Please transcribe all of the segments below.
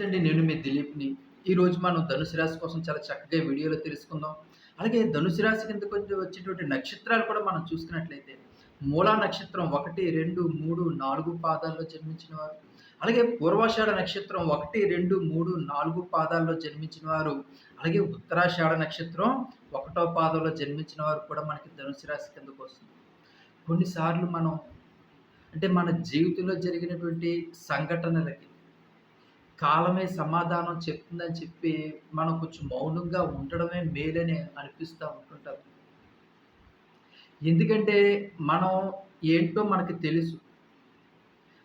నమస్తే అండి. నేను మీ దిలీప్ని. ఈరోజు మనం ధనుసు రాశి కోసం చాలా చక్కగా వీడియోలో తెలుసుకుందాం. అలాగే ధనుసు రాశి కింద కొంచెం వచ్చేటువంటి నక్షత్రాలు కూడా మనం చూసుకున్నట్లయితే మూలా నక్షత్రం ఒకటి రెండు మూడు నాలుగు పాదాల్లో జన్మించిన వారు. అలాగే పూర్వాషాఢ నక్షత్రం ఒకటి రెండు మూడు నాలుగు పాదాల్లో జన్మించిన వారు. అలాగే ఉత్తరాషాఢ నక్షత్రం ఒకటో పాదంలో జన్మించిన వారు కూడా మనకి ధనుసు రాశి కిందకు వస్తుంది. కొన్నిసార్లు మనం అంటే మన జీవితంలో జరిగినటువంటి సంఘటనలకి కాలమే సమాధానం చెప్తుందని చెప్పి మనం కొంచెం మౌనంగా ఉండడమే మేలనే అనిపిస్తూ ఉంటుంటారు ఎందుకంటే మనం ఏంటో మనకు తెలుసు.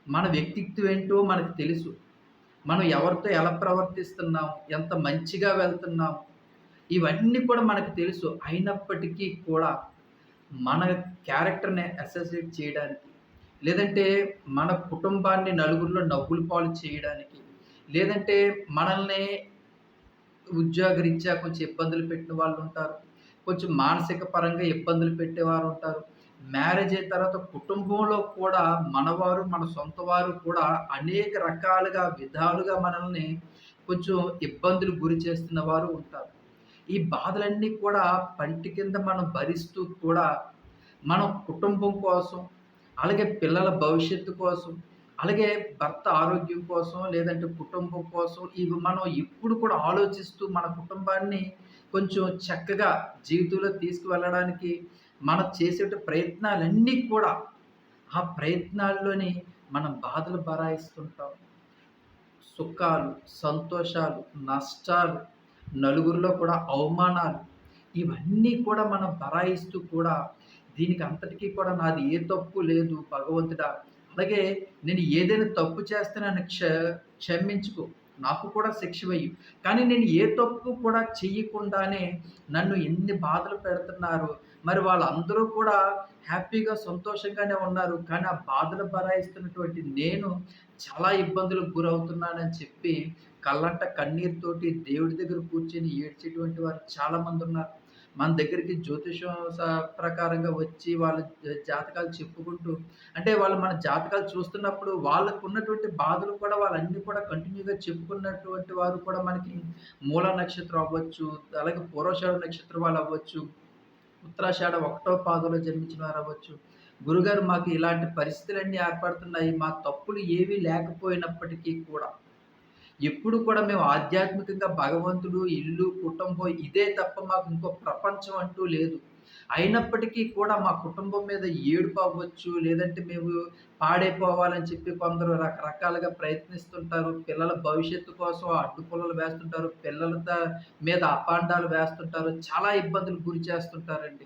మన వ్యక్తిత్వం ఏంటో మనకు తెలుసు. మనం ఎవరితో ఎలా ప్రవర్తిస్తున్నాం ఎంత మంచిగా వెళ్తున్నాం ఇవన్నీ కూడా మనకు తెలుసు. అయినప్పటికీ కూడా మన క్యారెక్టర్ని అసోసియేట్ చేయడానికి లేదంటే మన కుటుంబాన్ని నలుగురిలో నవ్వుల పాలు చేయడానికి లేదంటే మనల్ని ఉద్యోగరీత్యా కొంచెం ఇబ్బందులు పెట్టిన వాళ్ళు ఉంటారు. కొంచెం మానసిక పరంగా ఇబ్బందులు పెట్టేవారు ఉంటారు. మ్యారేజ్ అయిన తర్వాత కుటుంబంలో కూడా మనవారు మన సొంత వారు కూడా అనేక రకాలుగా విధాలుగా మనల్ని కొంచెం ఇబ్బందులు గురి చేస్తున్న వారు ఉంటారు. ఈ బాధలన్నీ కూడా పంటి కింద మనం భరిస్తూ కూడా మనం కుటుంబం కోసం అలాగే పిల్లల భవిష్యత్తు కోసం అలాగే భర్త ఆరోగ్యం కోసం లేదంటే కుటుంబం కోసం ఇవి మనం ఎప్పుడు కూడా ఆలోచిస్తూ మన కుటుంబాన్ని కొంచెం చక్కగా జీవితంలో తీసుకువెళ్ళడానికి మనం చేసే ప్రయత్నాలన్నీ కూడా ఆ ప్రయత్నాల్లోని మనం బాధలు బరాయిస్తుంటాం సుఖాలు సంతోషాలు నష్టాలు నలుగురిలో కూడా అవమానాలు ఇవన్నీ కూడా మనం బరాయిస్తూ కూడా దీనికి అంతటికీ కూడా నాది ఏ తప్పు లేదు భగవంతుడా అలాగే నేను ఏదైనా తప్పు చేస్తున్నాను క్ష క్షమించుకో. నాకు కూడా శిక్ష వేయు. కానీ నేను ఏ తప్పు కూడా చెయ్యకుండానే నన్ను ఎన్ని బాధలు పెడుతున్నారు. మరి వాళ్ళందరూ కూడా హ్యాపీగా సంతోషంగానే ఉన్నారు. కానీ ఆ బాధలు బరాయిస్తున్నటువంటి నేను చాలా ఇబ్బందులకు గురవుతున్నానని చెప్పి కళ్ళంట కన్నీరుతోటి దేవుడి దగ్గర కూర్చొని ఏడ్చేటువంటి వారు చాలామంది ఉన్నారు. మన దగ్గరికి జ్యోతిషం ప్రకారంగా వచ్చి వాళ్ళ జాతకాలు చెప్పుకుంటూ అంటే వాళ్ళు మన జాతకాలు చూస్తున్నప్పుడు వాళ్ళకు ఉన్నటువంటి బాధలు కూడా వాళ్ళన్నీ కూడా కంటిన్యూగా చెప్పుకున్నటువంటి వారు కూడా మనకి మూల నక్షత్రం అవ్వచ్చు అలాగే పూర్వషాఢ నక్షత్రం వాళ్ళు అవ్వచ్చు ఉత్తరాషాఢ ఒకటో పాదంలో జన్మించిన వారు అవ్వచ్చు. గురుగారు మాకు ఇలాంటి పరిస్థితులన్నీ ఏర్పడుతున్నాయి. మా తప్పులు ఏవీ లేకపోయినప్పటికీ కూడా ఎప్పుడు కూడా మేము ఆధ్యాత్మికంగా భగవంతుడు ఇల్లు కుటుంబం ఇదే తప్ప మాకు ఇంకో ప్రపంచం అంటూ లేదు. అయినప్పటికీ కూడా మా కుటుంబం మీద ఏడుపు అవ్వచ్చు లేదంటే మేము పాడైపోవాలని చెప్పి కొందరు రకరకాలుగా ప్రయత్నిస్తుంటారు. పిల్లల భవిష్యత్తు కోసం అడ్డుపుల్లలు వేస్తుంటారు పిల్లల మీద అపాండాలు వేస్తుంటారు చాలా ఇబ్బందులు గురి చేస్తుంటారండి.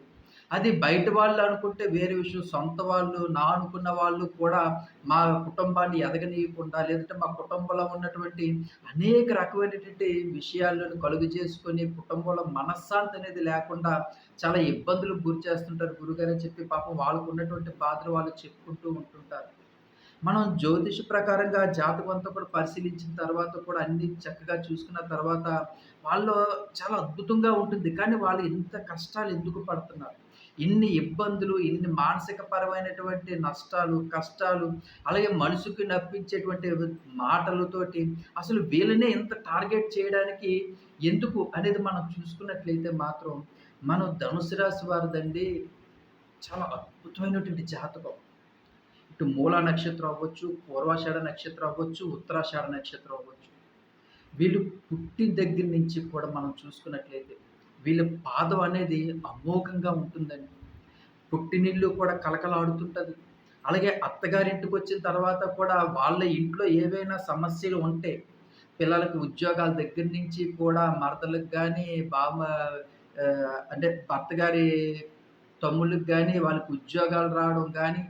అది బయట వాళ్ళు అనుకుంటే వేరే విషయం సొంత వాళ్ళు నా అనుకున్న వాళ్ళు కూడా మా కుటుంబాన్ని ఎదగనీయకుండా లేదంటే మా కుటుంబంలో ఉన్నటువంటి అనేక రకమైనటువంటి విషయాలను కలుగు చేసుకొని కుటుంబంలో మనశ్శాంతి అనేది లేకుండా చాలా ఇబ్బందులు గురి చేస్తుంటారు గురుగారు చెప్పి పాపం వాళ్ళకు ఉన్నటువంటి బాధలు వాళ్ళు చెప్పుకుంటూ ఉంటుంటారు. మనం జ్యోతిష ప్రకారంగా జాతకం అంతా కూడా పరిశీలించిన తర్వాత కూడా అన్ని చక్కగా చూసుకున్న తర్వాత వాళ్ళు చాలా అద్భుతంగా ఉంటుంది. కానీ వాళ్ళు ఇంత కష్టాలు ఎందుకు పడుతున్నారు? ఇన్ని ఇబ్బందులు ఇన్ని మానసిక పరమైనటువంటి నష్టాలు కష్టాలు అలాగే మనసుకి నప్పించేటువంటి మాటలతోటి అసలు వీళ్ళనే ఎంత టార్గెట్ చేయడానికి ఎందుకు అనేది మనం చూసుకున్నట్లయితే మాత్రం మనం ధనుసు రాశి వారిదండి చాలా అద్భుతమైనటువంటి జాతకం. ఇటు మూల నక్షత్రం అవ్వచ్చు పూర్వాషాఢ నక్షత్రం అవ్వచ్చు ఉత్తరాషాఢ నక్షత్రం అవ్వచ్చు. వీళ్ళు పుట్టిన దగ్గర నుంచి కూడా మనం చూసుకున్నట్లయితే వీళ్ళ పాదం అనేది అమోఘంగా ఉంటుందండి. పుట్టినిల్లు కూడా కలకలాడుతుంటుంది అలాగే అత్తగారింటికి వచ్చిన తర్వాత కూడా వాళ్ళ ఇంట్లో ఏవైనా సమస్యలు ఉంటే పిల్లలకు ఉద్యోగాల దగ్గర నుంచి కూడా మరదలకు కానీ బామ్మ అంటే భర్త గారి తమ్ముళ్ళకి కానీ వాళ్ళకి ఉద్యోగాలు రావడం కానీ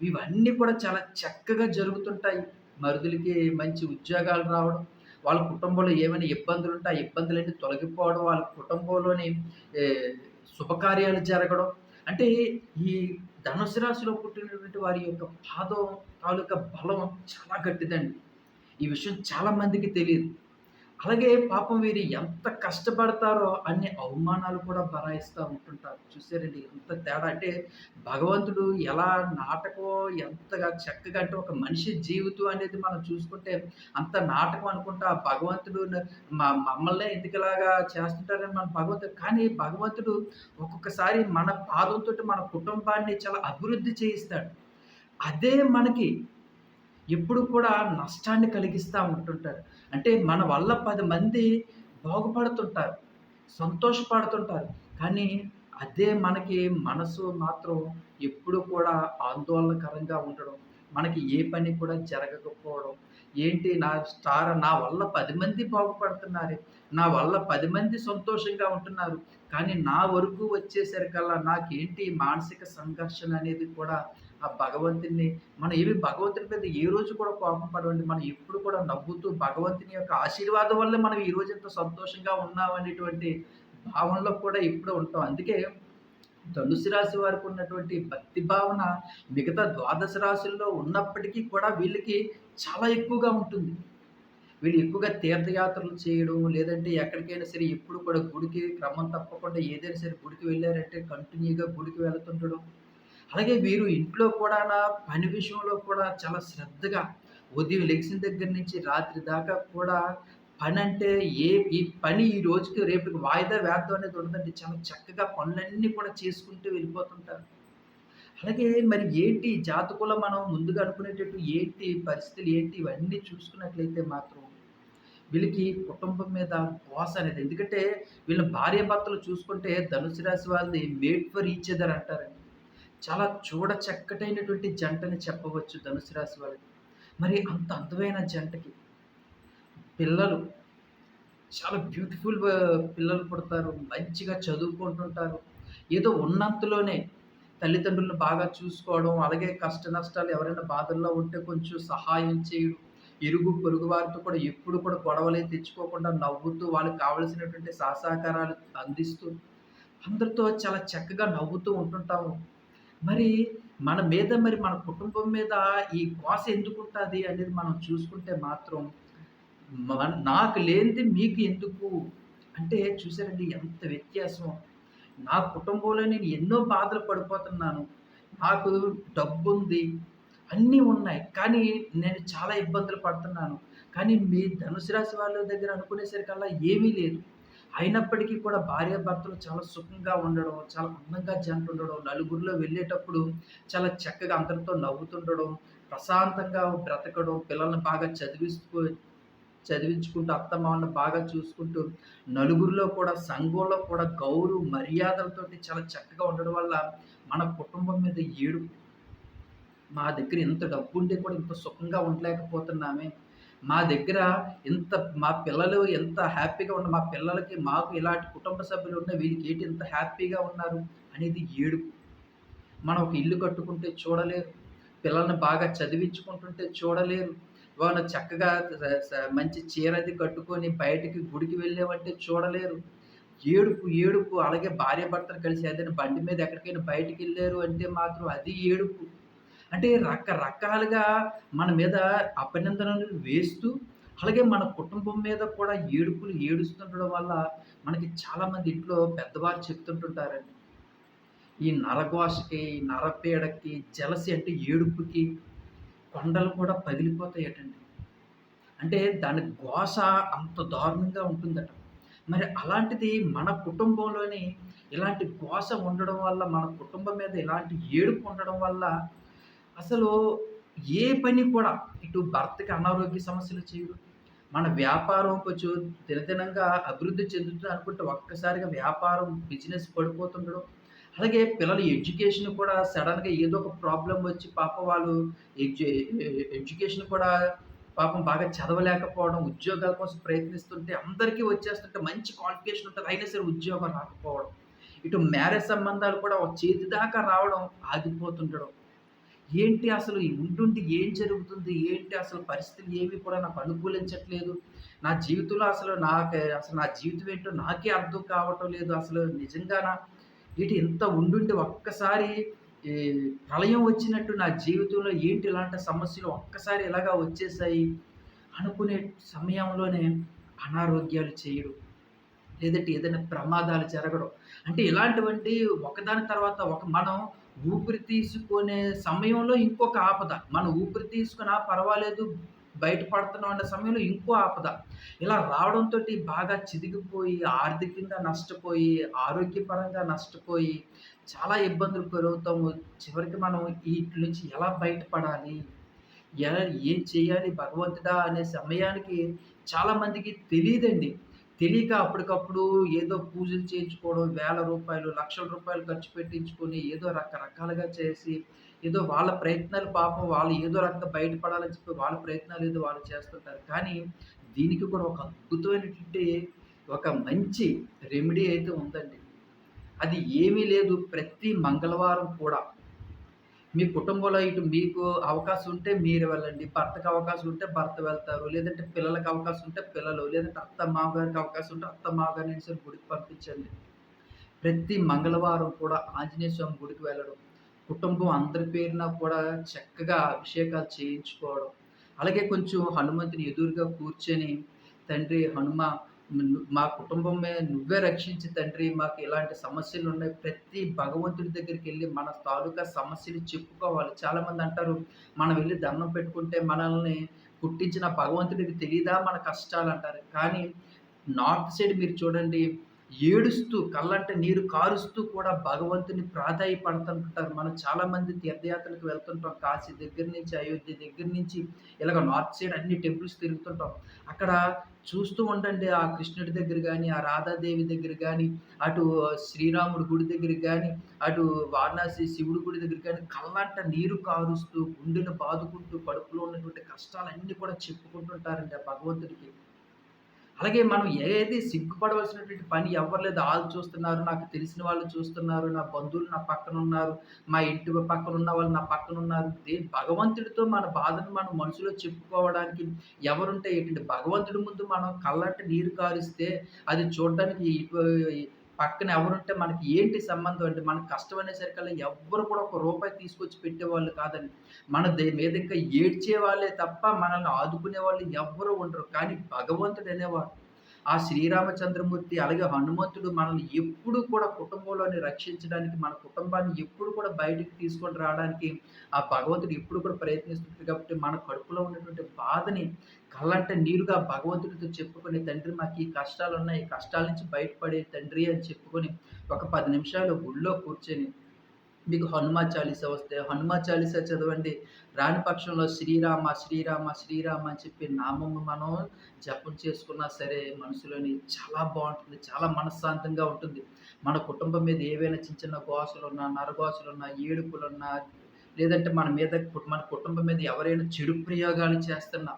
ఇవన్నీ కూడా చాలా చక్కగా జరుగుతుంటాయి. మరుదులకి మంచి ఉద్యోగాలు రావడం వాళ్ళ కుటుంబంలో ఏమైనా ఇబ్బందులు ఉంటే ఆ ఇబ్బందులన్నీ తొలగిపోవడం వాళ్ళ కుటుంబంలోని శుభకార్యాలు జరగడం. అంటే ఈ ధనుసు రాశిలో పుట్టినటువంటి వారి యొక్క పాదం తాలూకా బలం చాలా గట్టిదండి. ఈ విషయం చాలా మందికి తెలియదు. అలాగే పాపం వీరు ఎంత కష్టపడతారో అన్ని అవమానాలు కూడా బరాయిస్తా ఉంటుంటారు. చూసారండి ఎంత తేడా అంటే భగవంతుడు ఎలా నాటకం ఎంతగా చక్కగా అంటే ఒక మనిషి జీవితం అనేది మనం చూసుకుంటే అంత నాటకం అనుకుంటా భగవంతుడు మా మమ్మల్నే ఎందుకులాగా చేస్తుంటారని మన భగవంతుడు కానీ భగవంతుడు ఒక్కొక్కసారి మన పాదంతో మన కుటుంబాన్ని చాలా అభివృద్ధి చేయిస్తాడు. అదే మనకి ఎప్పుడు కూడా నష్టాన్ని కలిగిస్తూ ఉంటుంటారు. అంటే మన వల్ల పది మంది బాగుపడుతుంటారు. సంతోషపడుతుంటారు. కానీ అదే మనకి మనసు మాత్రం ఎప్పుడు కూడా ఆందోళనకరంగా ఉండడం. మనకి ఏ పని కూడా జరగకపోవడం. ఏంటి నా స్టార్ నా వల్ల పది మంది బాగుపడుతున్నారు నా వల్ల పది మంది సంతోషంగా ఉంటున్నారు. కానీ నా వరకు వచ్చేసరికల్లా నాకేంటి మానసిక సంఘర్షణ అనేది కూడా ఆ భగవంతుడిని మనం ఏమి భగవంతుని మీద ఏ రోజు కూడా కోపం పడవండి మనం ఎప్పుడు కూడా నవ్వుతూ భగవంతుని యొక్క ఆశీర్వాదం వల్లే మనం ఈ రోజు ఎంత సంతోషంగా ఉన్నామనేటువంటి భావనలో కూడా ఎప్పుడూ ఉంటాం. అందుకే ధనుసు రాశి వారికి ఉన్నటువంటి భక్తి భావన మిగతా ద్వాదశ రాశుల్లో ఉన్నప్పటికీ కూడా వీళ్ళకి చాలా ఎక్కువగా ఉంటుంది. వీళ్ళు ఎక్కువగా తీర్థయాత్రలు చేయడం, లేదంటే ఎక్కడికైనా సరే ఎప్పుడు కూడా గుడికి క్రమం తప్పకుండా ఏదైనా సరే గుడికి వెళ్ళారంటే కంటిన్యూగా గుడికి వెళ్తుండడం. అలాగే వీరు ఇంట్లో కూడా పని విషయంలో కూడా చాలా శ్రద్ధగా ఉదయం లెగిసిన దగ్గర నుంచి రాత్రి దాకా కూడా పని అంటే ఏ ఈ పని ఈ రోజుకి రేపటికి వాయిదా వేద్దాం అనేది ఉండదండి. చాలా చక్కగా పనులన్నీ కూడా చేసుకుంటూ వెళ్ళిపోతుంటారు. అలాగే మరి ఏంటి జాతకులో మనం ముందుగా అనుకునేటట్టు ఏంటి పరిస్థితులు ఏంటి ఇవన్నీ చూసుకున్నట్లయితే మాత్రం వీళ్ళకి కుటుంబం మీద కోస అనేది ఎందుకంటే వీళ్ళ భార్యాభర్తలు చూసుకుంటే ధనుసు రాశి వాళ్ళది మేడ్ ఫర్ ఈచ్ అదర్ అంటారండి. చాలా చూడ చక్కటైనటువంటి జంటని చెప్పవచ్చు ధనుసు రాశి వాళ్ళకి. మరి అంత అందమైన జంటకి పిల్లలు చాలా బ్యూటిఫుల్ పిల్లలు పుడతారు. మంచిగా చదువుకుంటుంటారు. ఏదో ఉన్నంతలోనే తల్లిదండ్రులను బాగా చూసుకోవడం, అలాగే కష్ట నష్టాలు ఎవరైనా బాధల్లో ఉంటే కొంచెం సహాయం చేయడం, ఇరుగు పొరుగు వారితో కూడా ఎప్పుడు కూడా గొడవలే తెచ్చుకోకుండా నవ్వుతూ వాళ్ళకి కావాల్సినటువంటి సహసహకారాలు అందిస్తూ, అందరితో చాలా చక్కగా నవ్వుతూ ఉంటుంటాము. మరి మన మీద మరి మన కుటుంబం మీద ఈ కాశ ఎందుకు ఉంటుంది అనేది మనం చూసుకుంటే మాత్రం మన నాకు లేనిది మీకు ఎందుకు? అంటే చూసారండి ఎంత వ్యత్యాసం. నా కుటుంబంలో నేను ఎన్నో బాధలు పడిపోతున్నాను. నాకు డబ్బుంది. అన్నీ ఉన్నాయి. కానీ నేను చాలా ఇబ్బందులు పడుతున్నాను. కానీ మీ ధనుసు రాశి వాళ్ళ దగ్గర అనుకునేసరికల్లా ఏమీ లేదు. అయినప్పటికీ కూడా భార్యాభర్తలు చాలా సుఖంగా ఉండడం, చాలా అందంగా జంట ఉండడం, నలుగురిలో వెళ్ళేటప్పుడు చాలా చక్కగా అందరితో నవ్వుతుండడం, ప్రశాంతంగా బ్రతకడం, పిల్లల్ని బాగా చదివిస్తూ చదివించుకుంటూ అత్తమామలని బాగా చూసుకుంటూ, నలుగురిలో కూడా సంఘంలో కూడా గౌరవ మర్యాదలతోటి చాలా చక్కగా ఉండడం వల్ల మన కుటుంబం మీద ఏడు మా దగ్గర ఇంత డబ్బుండి కూడా ఇంత సుఖంగా ఉండలేకపోతున్నామే. మా దగ్గర ఇంత మా పిల్లలు ఎంత హ్యాపీగా ఉన్న మా పిల్లలకి మాకు ఇలాంటి కుటుంబ సభ్యులు ఉన్న వీళ్ళకి ఏంటి ఇంత హ్యాపీగా ఉన్నారు అనేది ఏడుపు. మనం ఒక ఇల్లు కట్టుకుంటే చూడలేరు. పిల్లల్ని బాగా చదివించుకుంటుంటే చూడలేరు. వాళ్ళు చక్కగా మంచి చీరది కట్టుకొని బయటికి గుడికి వెళ్ళామంటే చూడలేరు. ఏడుపు, ఏడుపు అలాగే భార్యాభర్తలు కలిసి ఏదైనా బండి మీద ఎక్కడికైనా బయటికెళ్ళారు అంటే మాత్రం అది ఏడుపు. అంటే రకరకాలుగా మన మీద అభినందనలు వేస్తూ, అలాగే మన కుటుంబం మీద కూడా ఏడుపులు ఏడుస్తుండడం వల్ల మనకి చాలామంది ఇంట్లో పెద్దవారు చెప్తుంటుంటారండి. ఈ నరఘోషకి, ఈ నరపీడకి, జెలసీ అంటే ఏడుపుకి కొండలు కూడా పగిలిపోతాయటండి. అంటే దాని ఘోష అంత దారుణంగా ఉంటుందట. మరి అలాంటిది మన కుటుంబంలోని ఇలాంటి ఘోష ఉండడం వల్ల, మన కుటుంబం మీద ఇలాంటి ఏడుపు ఉండడం వల్ల అసలు ఏ పని కూడా ఇటు భర్తకి అనారోగ్య సమస్యలు చేయడు. మన వ్యాపారం కొంచెం దినదినంగా అభివృద్ధి చెందుతుంది అనుకుంటే ఒక్కసారిగా వ్యాపారం, బిజినెస్ పడిపోతుండడం. అలాగే పిల్లల ఎడ్యుకేషన్ కూడా సడన్గా ఏదో ఒక ప్రాబ్లం వచ్చి పాప వాళ్ళు ఎడ్యు ఎడ్యుకేషన్ కూడా పాపం బాగా చదవలేకపోవడం, ఉద్యోగాల కోసం ప్రయత్నిస్తుంటే అందరికీ వచ్చేస్తుంటే మంచి క్వాలిఫికేషన్ ఉంటుంది అయినా సరే ఉద్యోగం రాకపోవడం. ఇటు మ్యారేజ్ సంబంధాలు కూడా ఒక చేతి దాకా రావడం ఆగిపోతుండడం. ఏంటి అసలు ఉంటుంటే ఏం జరుగుతుంది? ఏంటి అసలు పరిస్థితులు ఏవి కూడా నాకు అనుకూలించట్లేదు. నా జీవితంలో అసలు నాకే అసలు నా జీవితం ఏంటో నాకే అర్థం కావటం లేదు. అసలు నిజంగానా? ఇటు ఇంత ఉండుంటే ఒక్కసారి ప్రళయం వచ్చినట్టు నా జీవితంలో ఏంటి ఇలాంటి సమస్యలు ఒక్కసారి ఇలాగా వచ్చేసాయి అనుకునే సమయంలోనే అనారోగ్యాలు చేయడం. లేదంటే ఏదైనా ప్రమాదాలు జరగడం. అంటే ఇలాంటివంటి ఒకదాని తర్వాత ఒక మనం ఊపిరి తీసుకునే సమయంలో ఇంకొక ఆపద. మనం ఊపిరి తీసుకున్నా పర్వాలేదు బయటపడుతున్నాం అనే సమయంలో ఇంకో ఆపద. ఇలా రావడంతో బాగా చిదిగిపోయి, ఆర్థికంగా నష్టపోయి, ఆరోగ్యపరంగా నష్టపోయి, చాలా ఇబ్బందులు పెరుగుతాము చివరికి మనం వీటి నుంచి ఎలా బయటపడాలి? ఎలా ఏం చేయాలి భగవంతుడా అనే సమయానికి చాలా మందికి తెలియక అప్పటికప్పుడు ఏదో పూజలు చేయించుకోవడం, వేల రూపాయలు, లక్షల రూపాయలు ఖర్చు పెట్టించుకొని ఏదో రకరకాలుగా చేసి, ఏదో వాళ్ళ ప్రయత్నాలు పాపం వాళ్ళు ఏదో రకంగా బయటపడాలని చెప్పి వాళ్ళ ప్రయత్నాలు ఏదో వాళ్ళు చేస్తుంటారు. కానీ దీనికి కూడా ఒక అద్భుతమైనటువంటి ఒక మంచి రెమెడీ అయితే ఉందండి. అది ఏమీ లేదు ప్రతి మంగళవారం కూడా మీ కుటుంబంలో ఇటు మీకు అవకాశం ఉంటే మీరు వెళ్ళండి. భర్తకి అవకాశం ఉంటే భర్త వెళ్తారు. లేదంటే పిల్లలకి అవకాశం ఉంటే పిల్లలు, లేదంటే అత్త, మామగారికి అవకాశం ఉంటే అత్త, మామగారిని సరే గుడికి పంపించండి. ప్రతి మంగళవారం కూడా ఆంజనేయ స్వామి గుడికి వెళ్ళడం. కుటుంబం అందరి పేరున కూడా చక్కగా అభిషేకాలు చేయించుకోవడం. అలాగే కొంచెం హనుమంతుని ఎదురుగా కూర్చొని, తండ్రి హనుమ మా మా మీద నువ్వే రక్షించి తండ్రి మాకు ఇలాంటి సమస్యలు ఉన్నాయి ప్రతి భగవంతుడి దగ్గరికి వెళ్ళి మన తాలూకా సమస్యలు చెప్పుకోవాలి. చాలామంది అంటారు, మనం వెళ్ళి దండం పెట్టుకుంటే మనల్ని పుట్టించిన భగవంతుడికి తెలియదా మన కష్టాలు అంటారు కానీ నార్త్ సైడ్ మీరు చూడండి ఏడుస్తూ కళ్ళంట నీరు కారుస్తూ కూడా భగవంతుని ప్రాధాయపడుతుంటారు మనం చాలామంది తీర్థయాత్రలకు వెళ్తుంటాం. కాశీ దగ్గర నుంచి, అయోధ్య దగ్గర నుంచి ఇలాగ నార్త్ సైడ్ అన్ని టెంపుల్స్ తిరుగుతుంటాం. అక్కడ చూస్తూ ఉండండి ఆ కృష్ణుడి దగ్గర కానీ ఆ రాధాదేవి దగ్గర కానీ అటు శ్రీరాముడి గుడి దగ్గర కానీ అటు వారణాసి శివుడి గుడి దగ్గర కానీ కళ్ళంట నీరు కారుస్తూ, గుండెను బాదుకుంటూ, కడుపులో ఉన్నటువంటి కష్టాలన్నీ కూడా చెప్పుకుంటుంటారండి ఆ భగవంతుడికి. అలాగే మనం ఏది సిగ్గుపడవలసినటువంటి పని ఎవ్వరు లేదు. వాళ్ళు చూస్తున్నారు, నాకు తెలిసిన వాళ్ళు చూస్తున్నారు, నా బంధువులు నా పక్కన ఉన్నారు మా ఇంటి పక్కన ఉన్న వాళ్ళు నా పక్కనున్నారు. దేని భగవంతుడితో మన బాధను మనం మనసులో చెప్పుకోవడానికి ఎవరుంటే ఏంటంటే భగవంతుడి ముందు మనం కళ్ళంటే నీరు కారిస్తే అది చూడడానికి పక్కన ఎవరుంటే మనకి ఏంటి సంబంధం అండి? మనకు కష్టం అనేసరికల్లా ఎవ్వరు కూడా ఒక రూపాయి తీసుకొచ్చి పెట్టేవాళ్ళు కాదండి. మన మీద ఇంకా ఏడ్చే వాళ్ళే తప్ప మనల్ని ఆదుకునే వాళ్ళు ఎవ్వరు ఉండరు. కానీ భగవంతుడు అనేవాడు ఆ శ్రీరామచంద్రమూర్తి అలాగే హనుమంతుడు మనల్ని ఎప్పుడు కూడా కుటుంబంలోని రక్షించడానికి, మన కుటుంబాన్ని ఎప్పుడు కూడా బయటికి తీసుకొని రావడానికి ఆ భగవంతుడు ఎప్పుడు కూడా ప్రయత్నిస్తుంటాడు కాబట్టి మన కడుపులో ఉన్నటువంటి బాధని కళ్ళంట నీరుగా భగవంతుడితో చెప్పుకొని, "తండ్రి మాకు ఈ కష్టాలున్నాయి. ఈ కష్టాల నుంచి బయటపడే తండ్రి" అని చెప్పుకొని ఒక పది నిమిషాలు గుళ్ళో కూర్చొని మీకు హనుమా చాలీసా వస్తే హనుమా చాలీసా చదవండి. రాని పక్షంలో శ్రీరామ, శ్రీరామ, శ్రీరామ అని చెప్పి నామము మనం జపం చేసుకున్నా సరే మనసులోని చాలా బాగుంటుంది చాలా మనశ్శాంతంగా ఉంటుంది. మన కుటుంబం మీద ఏవైనా చిన్న చిన్న గోసలున్నా, నరగోసలున్నా, ఏడుపులున్నా లేదంటే మన మీద కు మన కుటుంబం మీద ఎవరైనా చెడు ప్రయోగాలు చేస్తున్నా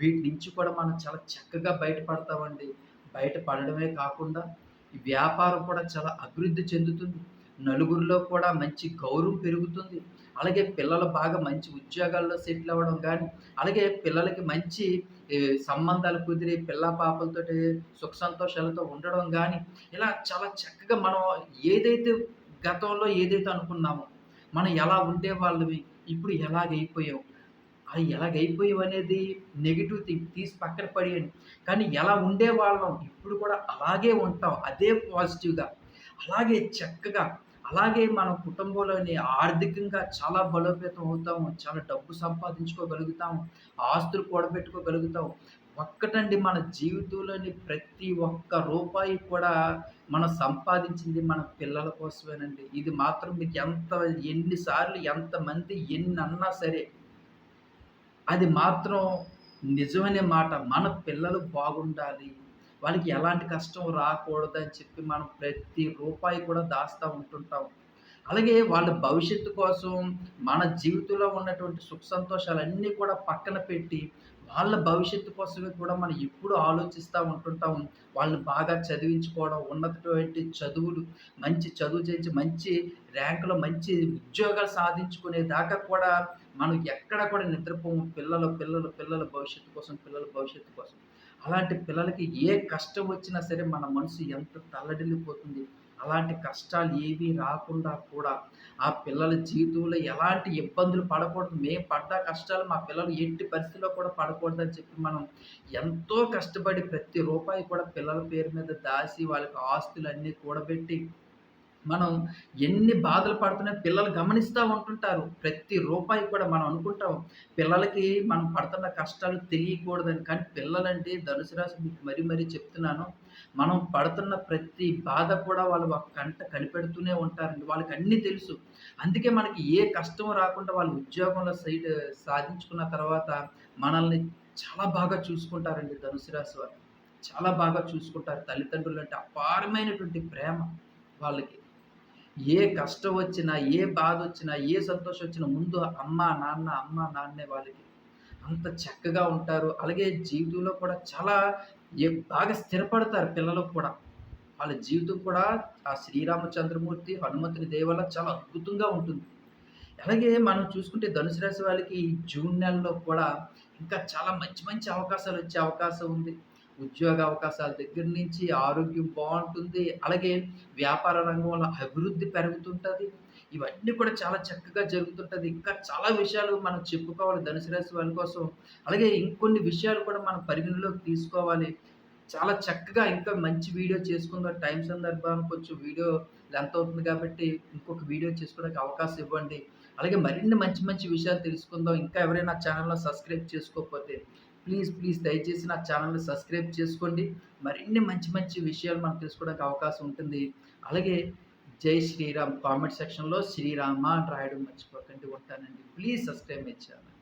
వీటి నుంచి కూడా మనం చాలా చక్కగా బయటపడతామండి. బయటపడడమే కాకుండా ఈ వ్యాపారం కూడా చాలా అభివృద్ధి చెందుతుంది. నలుగురిలో కూడా మంచి గౌరవం పెరుగుతుంది. అలాగే పిల్లలు బాగా మంచి ఉద్యోగాల్లో సెటిల్ అవ్వడం కానీ అలాగే పిల్లలకి మంచి సంబంధాలు కుదిరి పిల్ల పాపలతోటి సుఖ సంతోషాలతో ఉండడం కానీ ఇలా చాలా చక్కగా మనం ఏదైతే గతంలో ఏదైతే అనుకున్నామో, మనం ఎలా ఉండేవాళ్ళమి, ఇప్పుడు ఎలాగైపోయాం. అయి ఎలాగైపోయామనేది నెగిటివ్ థింగ్ తీసి పక్కన పడేయండి. కానీ ఎలా ఉండేవాళ్ళం ఇప్పుడు కూడా అలాగే ఉంటాం. అదే పాజిటివ్‌గా. అలాగే చక్కగా, అలాగే మన కుటుంబంలోని ఆర్థికంగా చాలా బలోపేతం అవుతాము. చాలా డబ్బు సంపాదించుకోగలుగుతాము. ఆస్తులు కూడబెట్టుకోగలుగుతాం. ఒక్కటండి మన జీవితంలోని ప్రతి ఒక్క రూపాయి కూడా మనం సంపాదించింది మన పిల్లల కోసమేనండి. ఇది మాత్రం మీకు ఎంత ఎన్నిసార్లు ఎంతమంది ఎన్ని అన్నా సరే అది మాత్రం నిజమనే మాట. మన పిల్లలు బాగుండాలి. వాళ్ళకి ఎలాంటి కష్టం రాకూడదని చెప్పి మనం ప్రతి రూపాయి కూడా దాస్తూ ఉంటుంటాం. అలాగే వాళ్ళ భవిష్యత్తు కోసం మన జీవితంలో ఉన్నటువంటి సుఖ సంతోషాలన్నీ కూడా పక్కన పెట్టి, వాళ్ళ భవిష్యత్తు కోసమే కూడా మనం ఎప్పుడూ ఆలోచిస్తూ ఉంటుంటాం. వాళ్ళని బాగా చదివించుకోవడం, ఉన్నటువంటి చదువులు, మంచి చదువు చేయించి, మంచి ర్యాంకులో మంచి ఉద్యోగాలు సాధించుకునే దాకా కూడా మనం ఎక్కడ కూడా నిద్రపోము. పిల్లలు, పిల్లలు, పిల్లల భవిష్యత్తు కోసం, పిల్లల భవిష్యత్తు కోసం. అలాంటి పిల్లలకి ఏ కష్టం వచ్చినా సరే మన మనసు ఎంత తల్లడిల్లిపోతుంది. అలాంటి కష్టాలు ఏవి రాకుండా కూడా ఆ పిల్లల జీవితంలో ఎలాంటి ఇబ్బందులు పడకూడదు మేము పడ్డ కష్టాలు మా పిల్లలు ఎట్టి పరిస్థితిలో కూడా పడకూడదని చెప్పి మనం ఎంతో కష్టపడి ప్రతి రూపాయి కూడా పిల్లల పేరు మీద దాసి వాళ్ళకి ఆస్తులన్నీ కూడబెట్టి మనం ఎన్ని బాధలు పడుతున్నాయో పిల్లలు గమనిస్తూ ఉంటుంటారు. ప్రతి రూపాయి కూడా మనం అనుకుంటాం. పిల్లలకి మనం పడుతున్న కష్టాలు తెలియకూడదని. కానీ పిల్లలంటే ధనుసు రాశి మీకు మరీ మరీ చెప్తున్నాను. మనం పడుతున్న ప్రతి బాధ కూడా వాళ్ళు ఒక కంట కనిపెడుతూనే ఉంటారండి. వాళ్ళకి అన్నీ తెలుసు. అందుకే మనకి ఏ కష్టం రాకుండా వాళ్ళు ఉద్యోగంలో సైడ్ సాధించుకున్న తర్వాత మనల్ని చాలా బాగా చూసుకుంటారండి ధనుసు రాశి వారు. చాలా బాగా చూసుకుంటారు. తల్లిదండ్రులు అంటే అపారమైనటువంటి ప్రేమ వాళ్ళకి. ఏ కష్టం వచ్చినా, ఏ బాధ వచ్చినా ఏ సంతోషం వచ్చినా ముందు అమ్మ, నాన్న, అమ్మ, నాన్నే వాళ్ళకి. అంత చక్కగా ఉంటారు. అలాగే జీవితంలో కూడా చాలా బాగా స్థిరపడతారు పిల్లలకు కూడా. వాళ్ళ జీవితం కూడా ఆ శ్రీరామచంద్రమూర్తి, హనుమంతుని దేవల చాలా అద్భుతంగా ఉంటుంది. అలాగే మనం చూసుకుంటే ధనుసు రాశి వాళ్ళకి జూన్ నెలలో కూడా ఇంకా చాలా మంచి మంచి అవకాశాలు వచ్చే అవకాశం ఉంది. ఉద్యోగ అవకాశాల దగ్గర నుంచి ఆరోగ్యం బాగుంటుంది అలాగే వ్యాపార రంగంలో అభివృద్ధి పెరుగుతుంటుంది ఇవన్నీ కూడా చాలా చక్కగా జరుగుతుంటుంది ఇంకా చాలా విషయాలు మనం చెప్పుకోవాలి ధనుసు రాశి వాళ్ళ కోసం. అలాగే ఇంకొన్ని విషయాలు కూడా మనం పరిగణలోకి తీసుకోవాలి. చాలా చక్కగా ఇంకా మంచి వీడియో చేసుకుందాం. టైం సందర్భం కొంచెం వీడియో లెంత్ అవుతుంది కాబట్టి ఇంకొక వీడియో చేసుకోవడానికి అవకాశం ఇవ్వండి. అలాగే మరిన్ని మంచి మంచి విషయాలు తెలుసుకుందాం. ఇంకా ఎవరైనా ఛానల్లో సబ్స్క్రైబ్ చేసుకోకపోతే ప్లీజ్, ప్లీజ్ దయచేసి నా ఛానల్ని సబ్స్క్రైబ్ చేసుకోండి. మరిన్ని మంచి మంచి విషయాలు మనం తెలుసుకోవడానికి అవకాశం ఉంటుంది. అలాగే జై శ్రీరామ్ కామెంట్ సెక్షన్‌లో శ్రీరామ అని రాయడం మర్చిపోకండి. ఉంటానండి. Please subscribe my channel